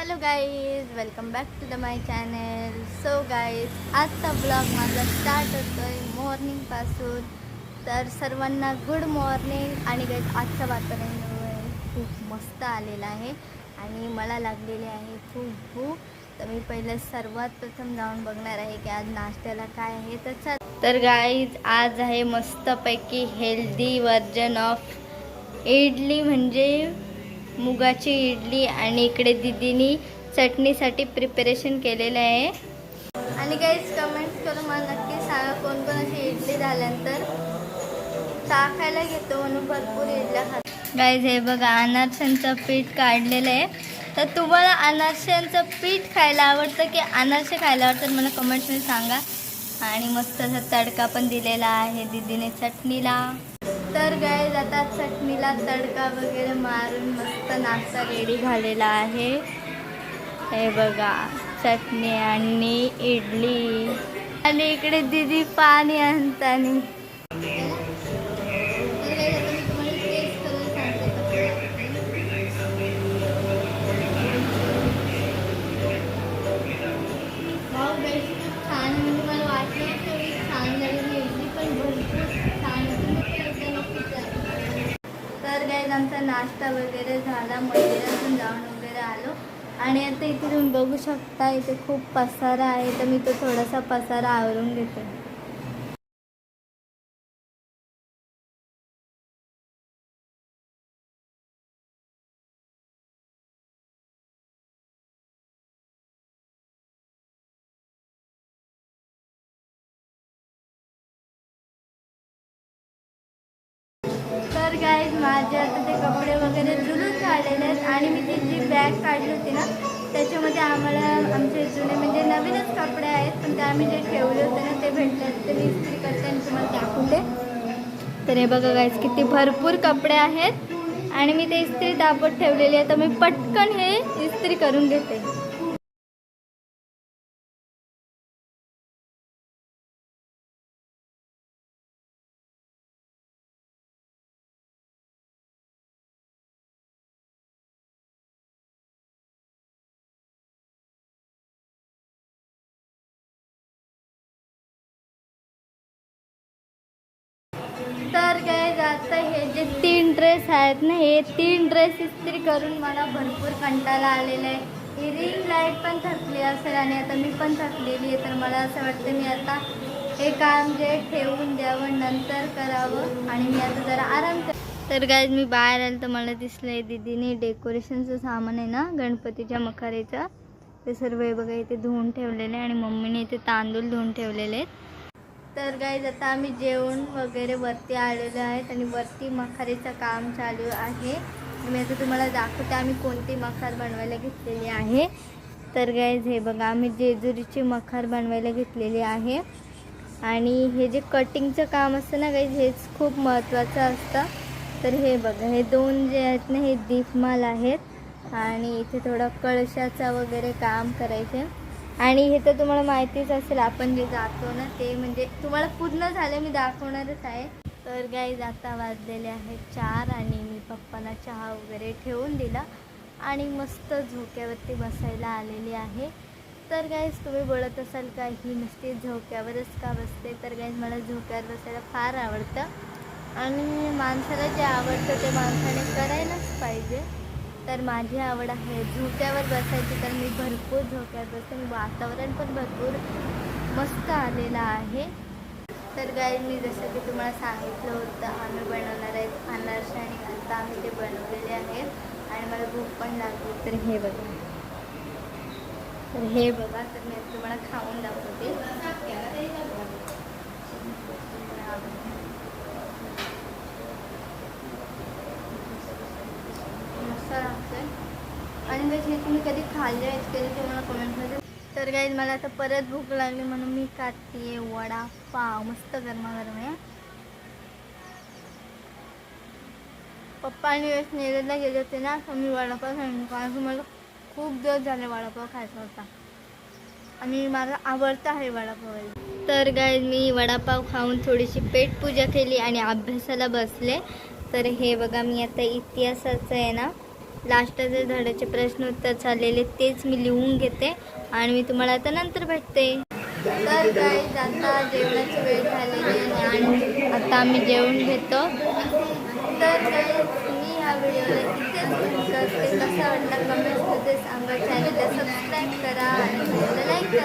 Hello guys welcome back to the my channel so guys आजचा blog माझा start होतो आहे मॉर्निंगपासून तर सर्वांना गुड मॉर्निंग आणि गाईज आजचं वातावरण खूप मस्त आलेलं आहे. आणि मला लागलेली आहे खूप भूक. तर मी पहिले सर्वात प्रथम जाऊन बघणार आहे की आज नाश्त्याला काय आहे. तर तर गाईज आज आहे मस्तपैकी हेल्दी वर्जन ऑफ इडली म्हणजे मुगाची इडली आणि इकडे दिदीनी चटणीसाठी प्रिपरेशन केलेलं आहे. आणि काहीच कमेंट्स करून मला नक्की सांगा कोण कोण अशी इडली झाल्यानंतर टाकायला घेतो म्हणून भरपूर इडल्या खात. गाईज हे बघा अनारशांचं पीठ काढलेलं आहे. तर तुम्हाला अनारशांचं पीठ खायला आवडतं की अनारसे खायला आवडतं मला कमेंट्समध्ये सांगा. आणि मस्त असा तडका पण दिलेला आहे दीदीने चटणीला. तर गाईज आता चटणीला तडका वगैरे मारून मस्त नाश्ता रेडी झालेला आहे. हे बघा चटणी आणि इडली. आणि इकडे दीदी पाणी आणतानी. आता नाश्ता वगैरे झाला मंदिरातून जाऊन वगैरे आलो. आणि आता इथे तुम्ही बघू शकता इथे खूप पसारा आहे तर मी तो थोडासा पसारा आवरून घेते. तर गाईज माझ्या बॅग काढली होती ना त्याच्यामध्ये आम्हाला आमचे जुने म्हणजे नवीनच कपडे आहेत पण ते आम्ही जे ठेवले होते ना ते भेटले ते मी इस्त्री करते आणि तुम्हाला दाखवते. तर हे बघा गाईज किती भरपूर कपडे आहेत. आणि मी ते इस्त्री दाबत ठेवलेली आहे तर मी पटकन हे इस्त्री करून घेते. तर काय आता हे जे तीन ड्रेस आहेत ना हे तीन ड्रेस इस्त्री करून मला भरपूर कंटाळा आलेला आहे. ही रिंग लाइट पण थकली असेल आणि आता मी पण थकलेली आहे तर मला असं वाटतं मी आता हे काम जे ठेवून द्यावं नंतर करावं आणि मी आता जरा आराम कर तर काय मी बाहेर आलं तर मला दिसलं आहे दिदीने डेकोरेशनचं सामान आहे ना गणपतीच्या मखारेचं. ते सर्व हे बघा इथे धुवून ठेवलेले आहे आणि मम्मीने इथे तांदूळ धुवून ठेवलेले आहेत. तर गाईज आता आम्ही जेवण वगैरे वरती आलेलो आहेत आणि वरती मखारीचं काम चालू आहे. मी आता तुम्हाला दाखवते आम्ही कोणती मखार बनवायला घेतलेली आहे. तर गाईज हे बघा आम्ही जेजुरीची मखार बनवायला घेतलेली आहे. आणि हे जे कटिंगचं काम असतं ना गाईज हेच खूप महत्त्वाचं असतं. तर हे बघा हे दोन जे आहेत ना हे दीपमाल आहेत. आणि इथे थोडं कळशाचं वगैरे काम करायचे आणि हे तर तुम्हाला माहितीच असेल आपण जे जातो ना ते म्हणजे तुम्हाला पूर्ण झालं मी दाखवणारच आहे. तर गाईज आता वाजलेले आहेत चार आणि मी पप्पाला चहा वगैरे ठेवून दिला आणि मस्त झोक्यावरती बसायला आलेली आहे. तर गाईज तुम्ही बोलत असाल का ही नुसती झोक्यावरच का बसते? तर गाईज मला झोक्यावर बसायला फार आवडतं. आणि माणसाला जे आवडतं ते माणसाने करायलाच पाहिजे. तर माझी आवड आहे झोक्यावर बसायची. तर मी भरपूर झोक्यावर बसते. वातावरण पण भरपूर मस्त आलेलं आहे. तर गाय मी जसं की तुम्हाला सांगितलं होतं आम्ही बनवणार आहेत अनारसे आणि आता आम्ही ते बनवलेले आहेत. आणि मला भूक पण लागली. तर हे बघा. तर हे बघा तर मी तुम्हाला खाऊन दाखवतो मस्त लागतंय आणि मी हे तुम्ही कधी खाल्ले आहेत कधी तुम्हाला कमेंटमध्ये तर गाईज मला आता परत भूक लागली म्हणून मी खाते वडापाव. मस्त गरमागरम आहे. पप्पा आणि वेळेस नेलेला गेले होते ना तर मी वडापाव खाईन. कारण की मला खूप दिवस झाले वडापाव खायचा होता. आणि मला आवडता आहे वडापाव. तर गाईज मी वडापाव खाऊन थोडीशी पेटपूजा केली आणि अभ्यासाला बसले. तर हे बघा मी आता इतिहासाचं आहे ना लास्टचे धड्याचे प्रश्न उत्तर झालेले तेच मी लिहून घेते आणि मी तुम्हाला आता नंतर भेटते. तर गाईज आता जेवणाची वेळ झालेली आहे आणि आता आम्ही जेवण घेतो. तर गाईज मी ह्या व्हिडिओला इथेच करते. कसा वाटला कमेंट्समध्ये सांगा. चॅनलला सबस्क्राईब करा आणि लाईक करा.